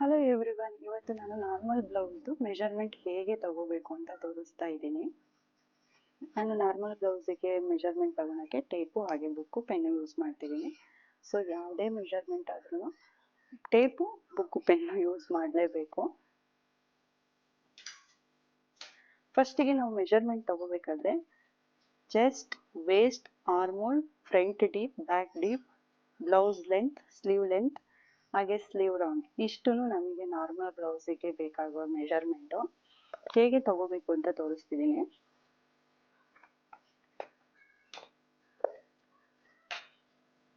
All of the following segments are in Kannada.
ಹಲೋ ಎವ್ರಿವನ್ ಇವತ್ತು ನಾನು ನಾರ್ಮಲ್ ಬ್ಲೌಸ್ದು ಮೆಷರ್ಮೆಂಟ್ ಹೇಗೆ ತಗೋಬೇಕು ಅಂತ ತೋರಿಸ್ತಾ ಇದ್ದೀನಿ. ನಾನು ನಾರ್ಮಲ್ ಬ್ಲೌಸಿಗೆ ಮೆಷರ್ಮೆಂಟ್ ತಗೊಳಕ್ಕೆ ಟೇಪು ಹಾಗೆ ಬುಕ್ಕು ಪೆನ್ನು ಯೂಸ್ ಮಾಡ್ತಿದ್ದೀನಿ. ಸೊ ಯಾವುದೇ ಮೆಷರ್ಮೆಂಟ್ ಆದ್ರೂ ಟೇಪು ಬುಕ್ಕು ಪೆನ್ನು ಯೂಸ್ ಮಾಡಲೇಬೇಕು. ಫಸ್ಟಿಗೆ ನಾವು ಮೆಷರ್ಮೆಂಟ್ ತಗೋಬೇಕಾದ್ರೆ chest waist armhole front deep back deep blouse length sleeve length ಹಾಗೆ ಸ್ಲೀವ್ ರೌಂಡ್ ಇಷ್ಟು ನಮಗೆ ನಾರ್ಮಲ್ ಬ್ಲೌಸಿಗೆ ಬೇಕಾಗುವ ಮೆಷರ್ಮೆಂಟು ಹೇಗೆ ತಗೋಬೇಕು ಅಂತ ತೋರಿಸ್ತಿದ್ದೀನಿ.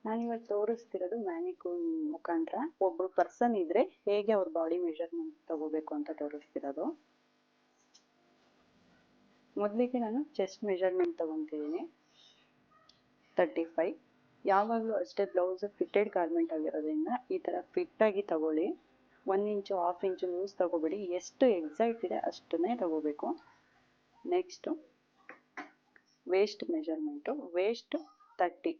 ನಾನಿವತ್ತು ತೋರಿಸ್ತಿರೋದು ಮ್ಯಾನಿಕೂನ್ ಮುಖಾಂತರ. ಒಬ್ರು ಪರ್ಸನ್ ಇದ್ರೆ ಹೇಗೆ ಅವ್ರ ಬಾಡಿ ಮೆಷರ್ಮೆಂಟ್ ತಗೋಬೇಕು ಅಂತ ತೋರಿಸ್ತಿರೋದು. ಮೊದಲಿಗೆ ನಾನು ಚೆಸ್ಟ್ ಮೆಜರ್ಮೆಂಟ್ ತಗೊತಿದ್ದೀನಿ. ತರ್ಟಿ ಫೈವ್ ಯಾವಾಗಲೂ ಅಷ್ಟೇ ಬ್ಲೌಸ್ ಫಿಟ್ಟೆಡ್ ಗಾರ್ಮೆಂಟ್ ಆಗಿರೋದ್ರಿಂದ ಈ ಥರ ಫಿಟ್ ಆಗಿ ತಗೊಳ್ಳಿ. One inch half inch loose ತಗೋಬೇಡಿ. ಎಷ್ಟು ಎಕ್ಸಾಕ್ಟ್ ಇದೆ ಅಷ್ಟನ್ನೇ ತಗೋಬೇಕು. Next waist measurement waist thirty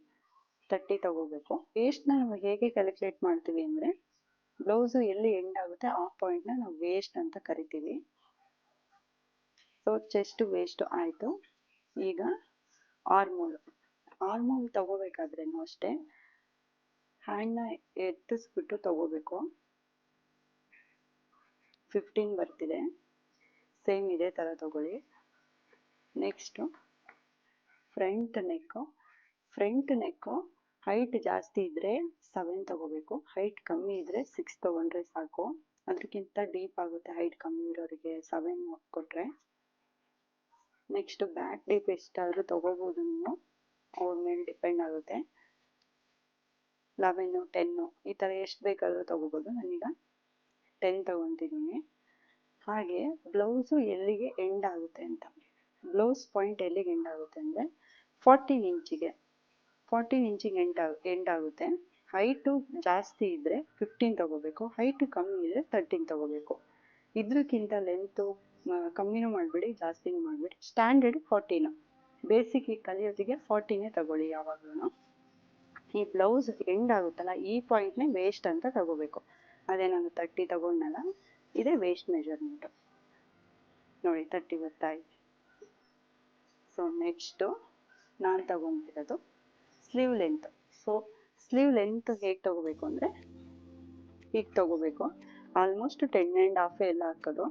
thirty ತಗೋಬೇಕು. ವೇಸ್ಟ್ನ ನಾವು ಹೇಗೆ ಕ್ಯಾಲ್ಕುಲೇಟ್ ಮಾಡ್ತೀವಿ ಅಂದರೆ ಬ್ಲೌಸು ಎಲ್ಲಿ ಎಂಡ್ ಆಗುತ್ತೆ ಆ ಪಾಯಿಂಟ್ನ ನಾವು ವೇಸ್ಟ್ ಅಂತ ಕರಿತೀವಿ. ಸೊ ಚೆಸ್ಟ್ ವೇಸ್ಟ್ ಆಯಿತು. ಈಗ ಆರ್ಮೋಲ್ ಆರ್ಮೋಲ್ ತಗೋಬೇಕಾದ್ರೇನು ಅಷ್ಟೇ, ಹ್ಯಾಂಡ್ನ ಎತ್ತಿಸ್ಬಿಟ್ಟು ತಗೋಬೇಕು. ಫಿಫ್ಟೀನ್ ಬರ್ತಿದೆ. ಸೇಮ್ ಇದೇ ಥರ ತಗೊಳ್ಳಿ. Next front neck front neck height ಜಾಸ್ತಿ ಇದ್ದರೆ ಸೆವೆನ್ ತಗೋಬೇಕು. ಹೈಟ್ ಕಮ್ಮಿ ಇದ್ದರೆ ಸಿಕ್ಸ್ ತಗೊಂಡ್ರೆ ಸಾಕು. ಅದಕ್ಕಿಂತ ಡೀಪ್ ಆಗುತ್ತೆ ಹೈಟ್ ಕಮ್ಮಿ ಇರೋರಿಗೆ ಸೆವೆನ್ ಕೊಟ್ಟರೆ ನೆಕ್ಸ್ಟ್ ಬ್ಯಾಕ್ ಡೀಪ್ ಎಷ್ಟಾದರೂ ತಗೋಬೋದು ನೀವು. ಅವ್ರ ಮೇಲೆ ಡಿಪೆಂಡ್ ಆಗುತ್ತೆ. ಲೆವೆನ್ನು ಟೆನ್ನು ಈ ಥರ ಎಷ್ಟು ಬೇಕಾದರೂ ತಗೋಬೋದು. ನಾನೀಗ ಟೆನ್ ತಗೊತಿದ್ದೀನಿ ಹಾಗೆ ಬ್ಲೌಸು ಎಲ್ಲಿಗೆ ಎಂಡ್ ಆಗುತ್ತೆ ಅಂತ. ಬ್ಲೌಸ್ ಪಾಯಿಂಟ್ ಎಲ್ಲಿಗೆ ಎಂಡ್ ಆಗುತ್ತೆ ಅಂದರೆ ಫಾರ್ಟೀನ್ ಇಂಚಿಗೆ. ಫಾರ್ಟೀನ್ ಇಂಚಿಗೆ ಎಂಡ್ ಎಂಡ್ ಆಗುತ್ತೆ. ಹೈಟು ಜಾಸ್ತಿ ಇದ್ದರೆ ಫಿಫ್ಟೀನ್ ತಗೋಬೇಕು. ಹೈಟು ಕಮ್ಮಿ ಇದ್ದರೆ ತರ್ಟೀನ್ ತಗೋಬೇಕು. ಇದ್ರಕ್ಕಿಂತ ಲೆಂತು ಕಮ್ಮಿನೂ ಮಾಡಬೇಡಿ, ಜಾಸ್ತಿನೂ ಮಾಡಬೇಡಿ. ಸ್ಟ್ಯಾಂಡರ್ಡ್ ಫಾರ್ಟೀನು ಬೇಸಿಕ್ ಕಲಿಯೋದಿಗೆ ಫಾರ್ಟಿನೇ ತಗೊಳ್ಳಿ ಯಾವಾಗಲೂ ಈ ಬ್ಲೌಸ್ ಎಂಡ್ ಆಗುತ್ತಲ್ಲ, ಈ ಪಾಯಿಂಟ್ನೇ ವೇಸ್ಟ್ ಅಂತ ತಗೋಬೇಕು. ಅದೇ ನಾನು ತರ್ಟಿ ತಗೊಂಡಲ್ಲ ಇದೇ ವೇಸ್ಟ್ ಮೆಜರ್ಮೆಂಟು ನೋಡಿ ತರ್ಟಿ ಗೊತ್ತಾಯ್ತು. ಸೊ ನೆಕ್ಸ್ಟು ನಾನು ತಗೊಂಡಿರೋದು sleeve length so sleeve length ಹೇಗೆ ತಗೋಬೇಕು ಅಂದರೆ ಹೀಗೆ ತಗೋಬೇಕು. ಆಲ್ಮೋಸ್ಟ್ ಟೆನ್ ಆ್ಯಂಡ್ ಹಾಫೇ ಎಲ್ಲ ಹಾಕೋದು.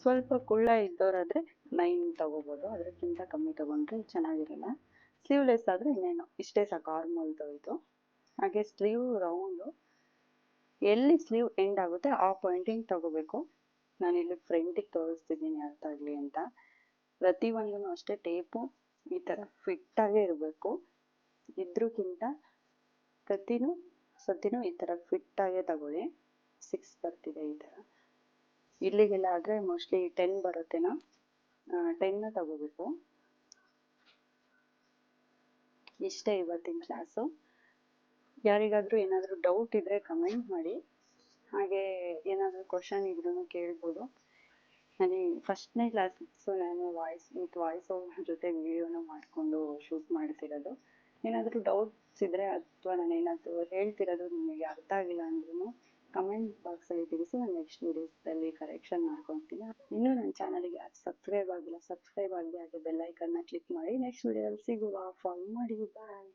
ಸ್ವಲ್ಪ ಕುಳ್ಳ ಇದ್ದವರಾದರೆ ನೈನ್ ತಗೋಬೋದು. ಅದಕ್ಕಿಂತ ಕಮ್ಮಿ ತಗೊಂಡ್ರೆ ಚೆನ್ನಾಗಿರಲ್ಲ. ಸ್ಲೀವ್ಲೆಸ್ ಆದರೆ ಇನ್ನೇನು. ಇಷ್ಟೇ ಸಾಕು ಆರ್ಮಲ್ದು ಇದು ಹಾಗೆ ಸ್ಲೀವ್ ರೌಂಡು ಎಲ್ಲಿ ಸ್ಲೀವ್ ಎಂಡ್ ಆಗುತ್ತೆ, ಆ ಪಾಯಿಂಟಿಂಗ್ ತಗೋಬೇಕು. ನಾನಿಲ್ಲಿ ಫ್ರಂಟಿಗೆ ತೋರಿಸ್ತಿದ್ದೀನಿ ಅರ್ಥ ಆಗಲಿ ಅಂತ. ಪ್ರತಿಯೊಂದೂ ಅಷ್ಟೇ ಟೇಪು ಈ ಥರ ಫಿಟ್ಟಾಗೇ ಇರಬೇಕು. ಇದ್ರಕ್ಕಿಂತ ಪ್ರತಿನೂ, ಸತಿನೂ ಈ ಥರ ಫಿಟ್ಟಾಗೇ ತಗೊಳ್ಳಿ. ಸಿಕ್ಸ್ ಬರ್ತಿದೆ ಈ ಥರ ಇಲ್ಲಿಗೆಲ್ಲ ಆದರೆ ಮೋಸ್ಟ್ಲಿ ಟೆನ್ ಬರುತ್ತೇನೋ. ಟೆನ್ನ ತಗೋಬೇಕು. ಇಷ್ಟೇ ಇವತ್ತಿನ ಕ್ಲಾಸು ಯಾರಿಗಾದರೂ ಏನಾದರೂ ಡೌಟ್ ಇದ್ದರೆ ಕಮೆಂಟ್ ಮಾಡಿ. ಹಾಗೆ ಏನಾದರೂ ಕ್ವಶನ್ ಇದ್ರೂ ಕೇಳ್ಬೋದು. ನನಗೆ ಫಸ್ಟ್ನೇ ಕ್ಲಾಸ್ ಸೊ ನಾನು ವಾಯ್ಸ್ ವಿತ್ ವಾಯ್ಸ್ ಓವರ್ ಜೊತೆ ವಿಡಿಯೋನ ಮಾಡಿಕೊಂಡು ಶೂಟ್ ಮಾಡ್ತಿರೋದು. ಏನಾದರೂ ಡೌಟ್ಸ್ ಇದ್ದರೆ ಅಥವಾ ನಾನು ಏನಾದರೂ ಹೇಳ್ತಿರೋದು ನಿಮಗೆ ಅರ್ಥ ಆಗಿಲ್ಲ ಅಂದ್ರೂ ಕಮೆಂಟ್ ಬಾಕ್ಸಲ್ಲಿ ತಿಳಿಸಿ ನಾನು ನೆಕ್ಸ್ಟ್ ವೀಡಿಯೋಸಲ್ಲಿ ಕರೆಕ್ಷನ್ ಮಾಡ್ಕೊತೀನಿ ಇನ್ನೂ ನನ್ನ ಚಾನಲ್ಗೆ ಸಬ್ಸ್ಕ್ರೈಬ್ ಆಗಿಲ್ಲ ಸಬ್ಸ್ಕ್ರೈಬ್ ಆಗಿ ಹಾಗೆ ಬೆಲ್ಲೈಕನ್ನ ಕ್ಲಿಕ್ ಮಾಡಿ ನೆಕ್ಸ್ಟ್ ವೀಡಿಯೋದಲ್ಲಿ ಸಿಗುವ ಫಾಲೋ ಮಾಡಿ. ಬಾಯ್